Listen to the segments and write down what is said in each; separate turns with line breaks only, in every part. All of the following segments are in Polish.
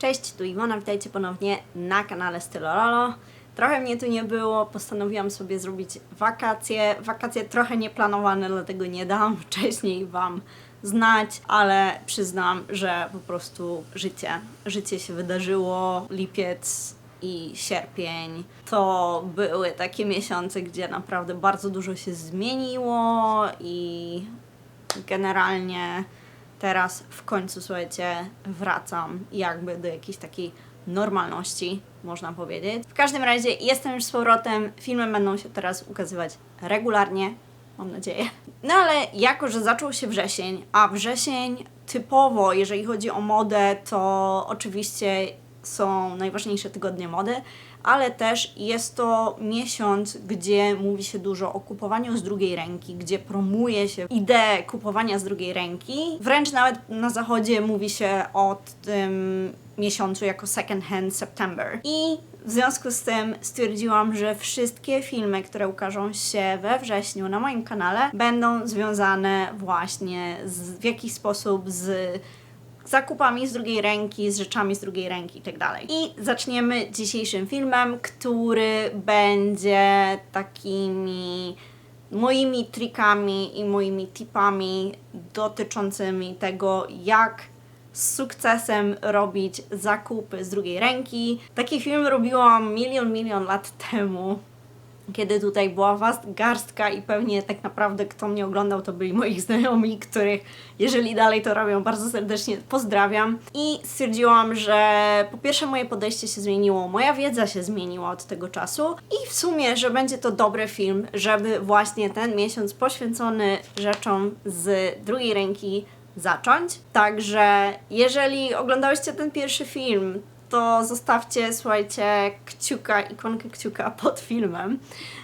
Cześć, tu Iwona, witajcie ponownie na kanale Stylorolo. Trochę mnie tu nie było, postanowiłam sobie zrobić wakacje. Wakacje trochę nieplanowane, dlatego nie dam wcześniej Wam znać, ale przyznam, że po prostu życie, życie się wydarzyło. Lipiec i sierpień to były takie miesiące, gdzie naprawdę bardzo dużo się zmieniło i generalnie teraz w końcu, słuchajcie, wracam jakby do jakiejś takiej normalności, można powiedzieć. W każdym razie jestem już z powrotem, filmy będą się teraz ukazywać regularnie, mam nadzieję. No ale jako, że zaczął się wrzesień, a wrzesień typowo, jeżeli chodzi o modę, to oczywiście są najważniejsze tygodnie mody, ale też jest to miesiąc, gdzie mówi się dużo o kupowaniu z drugiej ręki, gdzie promuje się ideę kupowania z drugiej ręki. Wręcz nawet na zachodzie mówi się o tym miesiącu jako Second Hand September. I w związku z tym stwierdziłam, że wszystkie filmy, które ukażą się we wrześniu na moim kanale, będą związane właśnie z, w jakiś sposób z zakupami z drugiej ręki, z rzeczami z drugiej ręki itd. I zaczniemy dzisiejszym filmem, który będzie takimi moimi trikami i moimi tipami dotyczącymi tego, jak z sukcesem robić zakupy z drugiej ręki. Taki film robiłam milion, milion lat temu kiedy tutaj była was garstka i pewnie tak naprawdę kto mnie oglądał to byli moi znajomi, których jeżeli dalej to robią bardzo serdecznie pozdrawiam i stwierdziłam, że po pierwsze moje podejście się zmieniło, moja wiedza się zmieniła od tego czasu i w sumie, że będzie to dobry film, żeby właśnie ten miesiąc poświęcony rzeczom z drugiej ręki zacząć. Także jeżeli oglądałyście ten pierwszy film, to zostawcie, słuchajcie, kciuka, ikonkę kciuka pod filmem.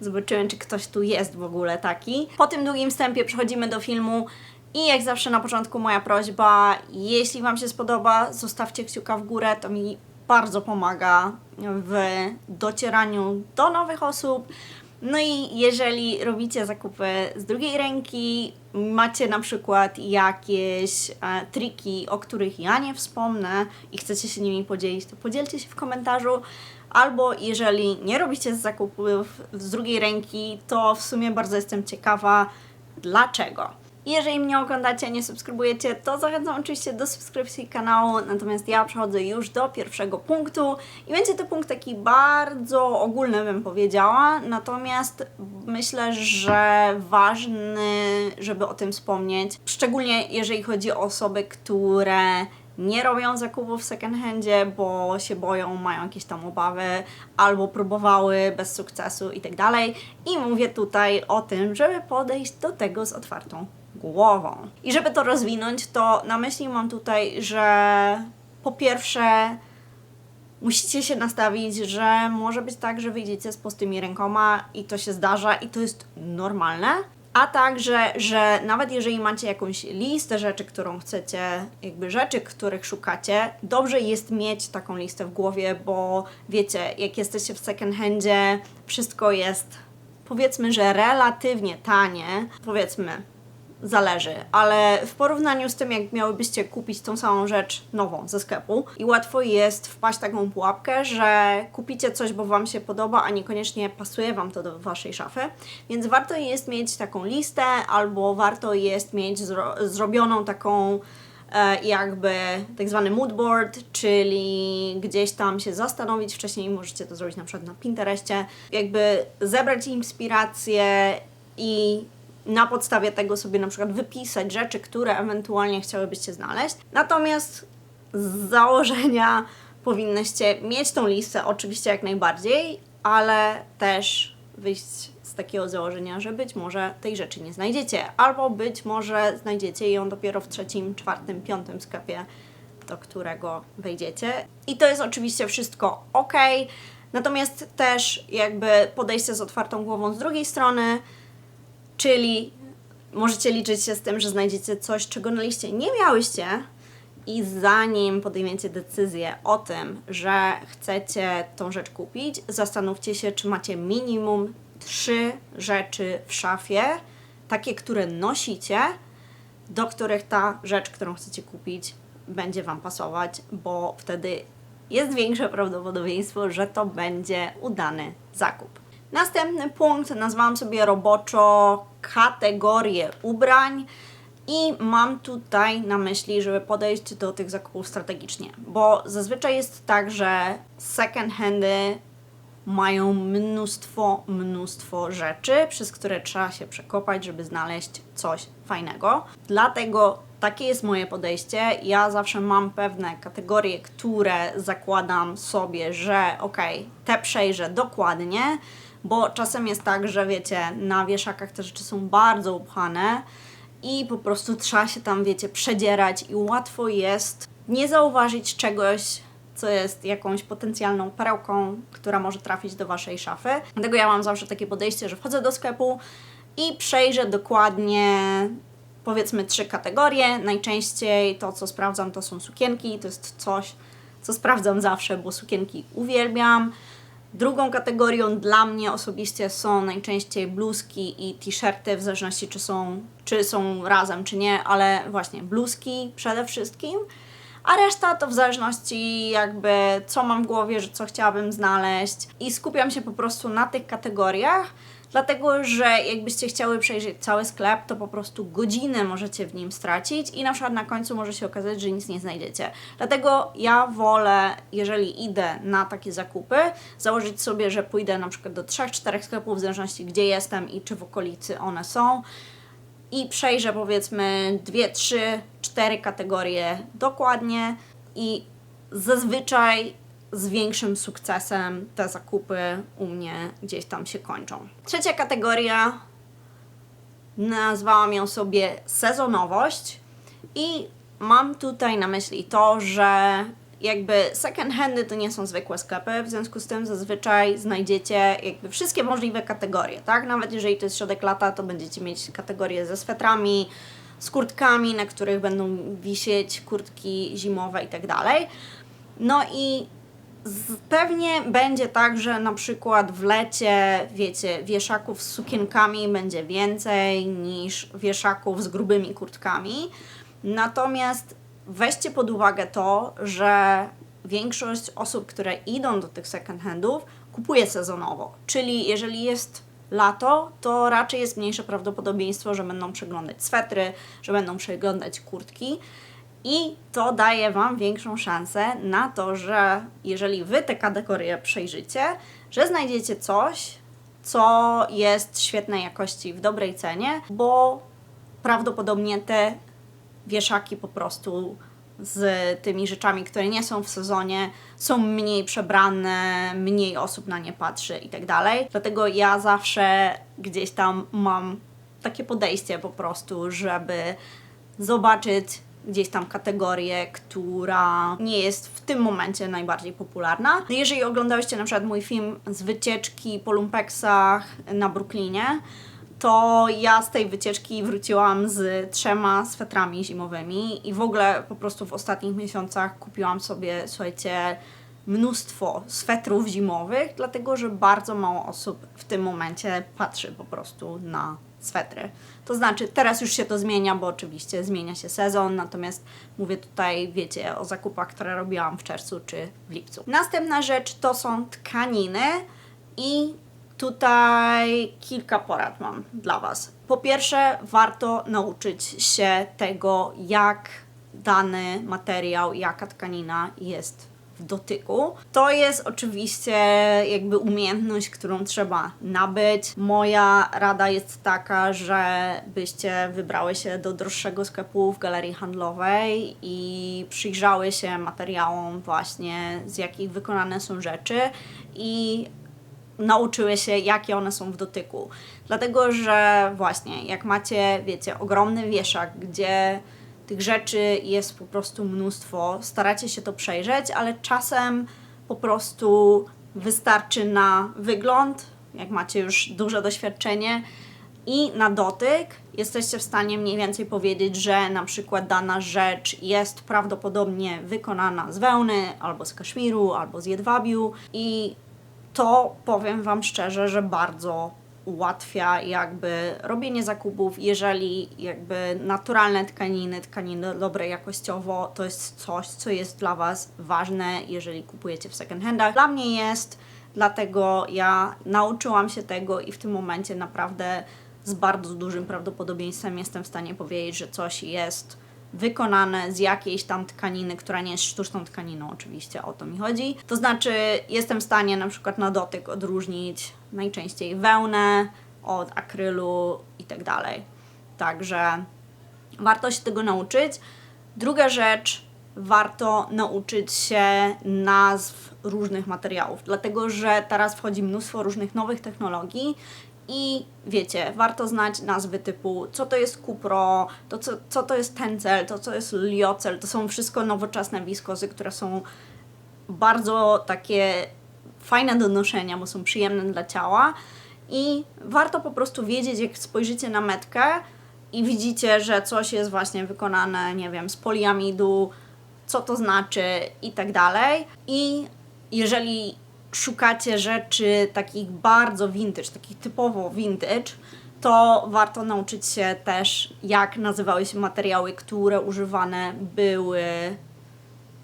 Zobaczymy, czy ktoś tu jest w ogóle taki. Po tym długim wstępie przechodzimy do filmu. I jak zawsze na początku moja prośba, jeśli Wam się spodoba, zostawcie kciuka w górę, to mi bardzo pomaga w docieraniu do nowych osób. No i jeżeli robicie zakupy z drugiej ręki, macie na przykład jakieś e, triki, o których ja nie wspomnę i chcecie się nimi podzielić, to podzielcie się w komentarzu. Albo jeżeli nie robicie zakupów z drugiej ręki, to w sumie bardzo jestem ciekawa, dlaczego. Jeżeli mnie oglądacie, nie subskrybujecie, to zachęcam oczywiście do subskrypcji kanału, natomiast ja przechodzę już do pierwszego punktu i będzie to punkt taki bardzo ogólny, bym powiedziała, natomiast myślę, że ważny, żeby o tym wspomnieć, szczególnie jeżeli chodzi o osoby, które nie robią zakupów w second handzie, bo się boją, mają jakieś tam obawy, albo próbowały bez sukcesu i tak. I mówię tutaj o tym, żeby podejść do tego z otwartą głową. I żeby to rozwinąć, to na myśli mam tutaj, że po pierwsze musicie się nastawić, że może być tak, że wyjdziecie z pustymi rękoma i to się zdarza i to jest normalne. A także, że nawet jeżeli macie jakąś listę rzeczy, którą chcecie, jakby rzeczy, których szukacie, dobrze jest mieć taką listę w głowie, bo wiecie, jak jesteście w second handzie, wszystko jest powiedzmy, że relatywnie tanie, powiedzmy zależy, ale w porównaniu z tym, jak miałybyście kupić tą samą rzecz nową ze sklepu i łatwo jest wpaść taką pułapkę, że kupicie coś, bo Wam się podoba, a niekoniecznie pasuje Wam to do Waszej szafy, więc warto jest mieć taką listę albo warto jest mieć zro zrobioną taką e, jakby tak zwany mood board, czyli gdzieś tam się zastanowić. Wcześniej, możecie to zrobić na przykład na Pinterestie, jakby zebrać inspiracje i na podstawie tego sobie na przykład wypisać rzeczy, które ewentualnie chciałybyście znaleźć. Natomiast z założenia powinnyście mieć tą listę oczywiście jak najbardziej, ale też wyjść z takiego założenia, że być może tej rzeczy nie znajdziecie, albo być może znajdziecie ją dopiero w trzecim, czwartym, piątym sklepie, do którego wejdziecie. I to jest oczywiście wszystko ok. Natomiast też jakby podejście z otwartą głową z drugiej strony, Czyli możecie liczyć się z tym, że znajdziecie coś, czego na liście nie miałyście, i zanim podejmiecie decyzję o tym, że chcecie tą rzecz kupić, zastanówcie się, czy macie minimum trzy rzeczy w szafie, takie, które nosicie, do których ta rzecz, którą chcecie kupić, będzie Wam pasować, bo wtedy jest większe prawdopodobieństwo, że to będzie udany zakup. Następny punkt nazwałam sobie roboczo kategorię ubrań. I mam tutaj na myśli, żeby podejść do tych zakupów strategicznie, bo zazwyczaj jest tak, że second handy mają mnóstwo, mnóstwo rzeczy, przez które trzeba się przekopać, żeby znaleźć coś fajnego. Dlatego takie jest moje podejście. Ja zawsze mam pewne kategorie, które zakładam sobie, że ok, te przejrzę dokładnie, bo czasem jest tak, że wiecie, na wieszakach te rzeczy są bardzo upchane i po prostu trzeba się tam, wiecie, przedzierać i łatwo jest nie zauważyć czegoś, co jest jakąś potencjalną perełką, która może trafić do waszej szafy. Dlatego ja mam zawsze takie podejście, że wchodzę do sklepu i przejrzę dokładnie powiedzmy trzy kategorie. Najczęściej to, co sprawdzam, to są sukienki. To jest coś, co sprawdzam zawsze, bo sukienki uwielbiam. Drugą kategorią dla mnie osobiście są najczęściej bluzki i t-shirty, w zależności czy są, czy są razem, czy nie, ale właśnie bluzki przede wszystkim. A reszta to w zależności jakby co mam w głowie, że co chciałabym znaleźć i skupiam się po prostu na tych kategoriach, dlatego że jakbyście chciały przejrzeć cały sklep, to po prostu godzinę możecie w nim stracić i na przykład na końcu może się okazać, że nic nie znajdziecie. Dlatego ja wolę, jeżeli idę na takie zakupy, założyć sobie, że pójdę na przykład do 3-4 sklepów, w zależności gdzie jestem i czy w okolicy one są i przejrzę powiedzmy dwie, trzy, cztery kategorie dokładnie i zazwyczaj z większym sukcesem te zakupy u mnie gdzieś tam się kończą. Trzecia kategoria nazwałam ją sobie sezonowość i mam tutaj na myśli to, że jakby second handy to nie są zwykłe sklepy, w związku z tym zazwyczaj znajdziecie jakby wszystkie możliwe kategorie, tak? Nawet jeżeli to jest środek lata, to będziecie mieć kategorie ze swetrami, z kurtkami, na których będą wisieć kurtki zimowe i tak dalej. No i pewnie będzie tak, że na przykład w lecie, wiecie, wieszaków z sukienkami będzie więcej niż wieszaków z grubymi kurtkami. Natomiast weźcie pod uwagę to, że większość osób, które idą do tych second handów, kupuje sezonowo. Czyli jeżeli jest lato, to raczej jest mniejsze prawdopodobieństwo, że będą przeglądać swetry, że będą przeglądać kurtki. I to daje Wam większą szansę na to, że jeżeli Wy te kategorie przejrzycie, że znajdziecie coś, co jest świetnej jakości w dobrej cenie, bo prawdopodobnie te wieszaki po prostu z tymi rzeczami, które nie są w sezonie, są mniej przebrane, mniej osób na nie patrzy i tak dalej. Dlatego ja zawsze gdzieś tam mam takie podejście po prostu, żeby zobaczyć gdzieś tam kategorię, która nie jest w tym momencie najbardziej popularna. Jeżeli oglądałyście na przykład mój film z wycieczki po lumpeksach na Brooklynie, to ja z tej wycieczki wróciłam z trzema swetrami zimowymi i w ogóle po prostu w ostatnich miesiącach kupiłam sobie, słuchajcie, mnóstwo swetrów zimowych, dlatego że bardzo mało osób w tym momencie patrzy po prostu na swetry. To znaczy, teraz już się to zmienia, bo oczywiście zmienia się sezon, natomiast mówię tutaj, wiecie, o zakupach, które robiłam w czerwcu czy w lipcu. Następna rzecz to są tkaniny i Tutaj kilka porad mam dla Was. Po pierwsze, warto nauczyć się tego, jak dany materiał, jaka tkanina jest w dotyku. To jest oczywiście jakby umiejętność, którą trzeba nabyć. Moja rada jest taka, że byście wybrały się do droższego sklepu w galerii handlowej i przyjrzały się materiałom właśnie, z jakich wykonane są rzeczy i nauczyły się, jakie one są w dotyku. Dlatego, że właśnie, jak macie, wiecie, ogromny wieszak, gdzie tych rzeczy jest po prostu mnóstwo, staracie się to przejrzeć, ale czasem po prostu wystarczy na wygląd, jak macie już duże doświadczenie, i na dotyk jesteście w stanie mniej więcej powiedzieć, że na przykład dana rzecz jest prawdopodobnie wykonana z wełny, albo z kaszmiru, albo z jedwabiu i to powiem Wam szczerze, że bardzo ułatwia jakby robienie zakupów, jeżeli jakby naturalne tkaniny, tkaniny dobre jakościowo, to jest coś, co jest dla Was ważne, jeżeli kupujecie w second handach. Dla mnie jest, dlatego ja nauczyłam się tego i w tym momencie naprawdę z bardzo dużym prawdopodobieństwem jestem w stanie powiedzieć, że coś jest wykonane z jakiejś tam tkaniny, która nie jest sztuczną tkaniną, oczywiście o to mi chodzi. To znaczy, jestem w stanie na przykład na dotyk odróżnić najczęściej wełnę od akrylu i tak dalej. Także warto się tego nauczyć. Druga rzecz, warto nauczyć się nazw różnych materiałów, dlatego że teraz wchodzi mnóstwo różnych nowych technologii i wiecie, warto znać nazwy typu co to jest kupro, to co, co to jest tencel, to co jest liocel, to są wszystko nowoczesne wiskozy, które są bardzo takie fajne do noszenia, bo są przyjemne dla ciała i warto po prostu wiedzieć, jak spojrzycie na metkę i widzicie, że coś jest właśnie wykonane, nie wiem, z poliamidu, co to znaczy i tak dalej. I jeżeli szukacie rzeczy takich bardzo vintage, takich typowo vintage, to warto nauczyć się też, jak nazywały się materiały, które używane były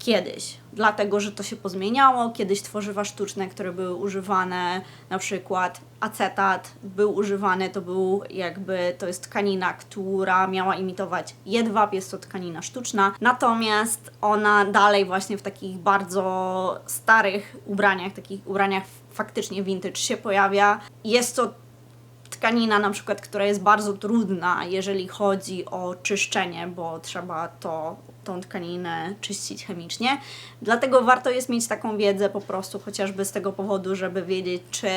kiedyś, dlatego że to się pozmieniało. Kiedyś tworzywa sztuczne, które były używane, na przykład acetat był używany, to był jakby, to jest tkanina, która miała imitować jedwab, jest to tkanina sztuczna, natomiast ona dalej właśnie w takich bardzo starych ubraniach, takich ubraniach faktycznie vintage się pojawia. Jest to tkanina na przykład, która jest bardzo trudna, jeżeli chodzi o czyszczenie, bo trzeba to, tą tkaninę czyścić chemicznie. Dlatego warto jest mieć taką wiedzę po prostu chociażby z tego powodu, żeby wiedzieć, czy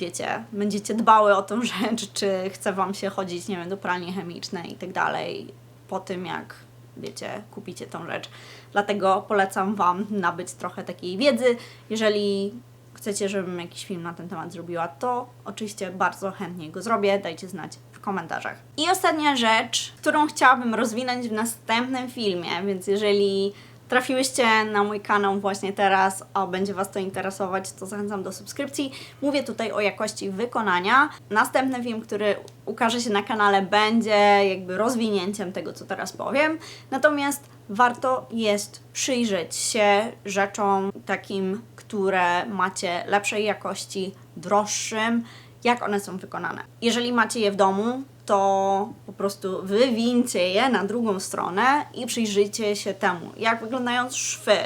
wiecie, będziecie dbały o tą rzecz, czy chce Wam się chodzić, nie wiem, do pralni chemicznej i tak dalej, po tym jak wiecie, kupicie tą rzecz. Dlatego polecam Wam nabyć trochę takiej wiedzy. Jeżeli chcecie, żebym jakiś film na ten temat zrobiła, to oczywiście bardzo chętnie go zrobię. Dajcie znać komentarzach. I ostatnia rzecz, którą chciałabym rozwinąć w następnym filmie, więc jeżeli trafiłyście na mój kanał właśnie teraz, a będzie Was to interesować, to zachęcam do subskrypcji. Mówię tutaj o jakości wykonania. Następny film, który ukaże się na kanale, będzie jakby rozwinięciem tego, co teraz powiem. Natomiast warto jest przyjrzeć się rzeczom takim, które macie lepszej jakości, droższym, jak one są wykonane. Jeżeli macie je w domu, to po prostu wywincie je na drugą stronę i przyjrzyjcie się temu, jak wyglądają szwy,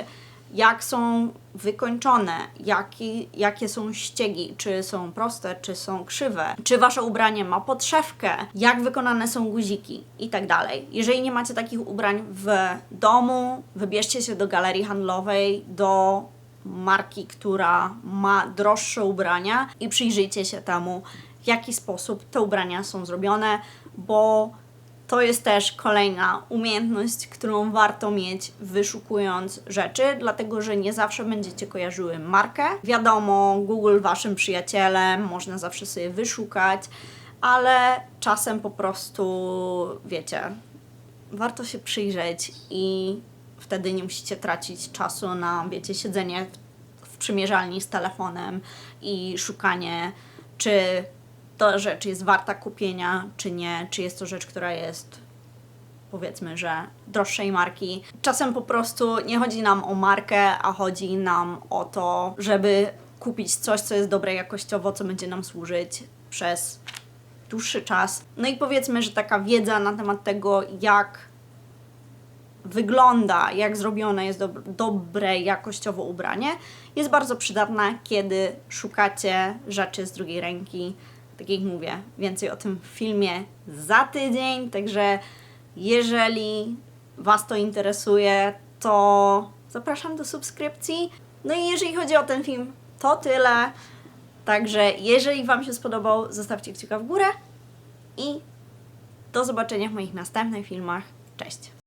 jak są wykończone, jaki, jakie są ściegi, czy są proste, czy są krzywe, czy wasze ubranie ma podszewkę, jak wykonane są guziki i tak dalej. Jeżeli nie macie takich ubrań w domu, wybierzcie się do galerii handlowej, do marki, która ma droższe ubrania i przyjrzyjcie się temu, w jaki sposób te ubrania są zrobione, bo to jest też kolejna umiejętność, którą warto mieć wyszukując rzeczy, dlatego że nie zawsze będziecie kojarzyły markę. Wiadomo, Google waszym przyjacielem, można zawsze sobie wyszukać, ale czasem po prostu, wiecie, warto się przyjrzeć i wtedy nie musicie tracić czasu na, wiecie, siedzenie w, przymierzalni z telefonem i szukanie, czy ta rzecz jest warta kupienia, czy nie, czy jest to rzecz, która jest powiedzmy, że droższej marki. Czasem po prostu nie chodzi nam o markę, a chodzi nam o to, żeby kupić coś, co jest dobre jakościowo, co będzie nam służyć przez dłuższy czas. No i powiedzmy, że taka wiedza na temat tego, jak wygląda, jak zrobione jest dob- dobre jakościowo ubranie, jest bardzo przydatna, kiedy szukacie rzeczy z drugiej ręki. Tak jak mówię, więcej o tym w filmie za tydzień, także jeżeli Was to interesuje, to zapraszam do subskrypcji. No i jeżeli chodzi o ten film, to tyle. Także jeżeli Wam się spodobał, zostawcie kciuka w górę i do zobaczenia w moich następnych filmach. Cześć!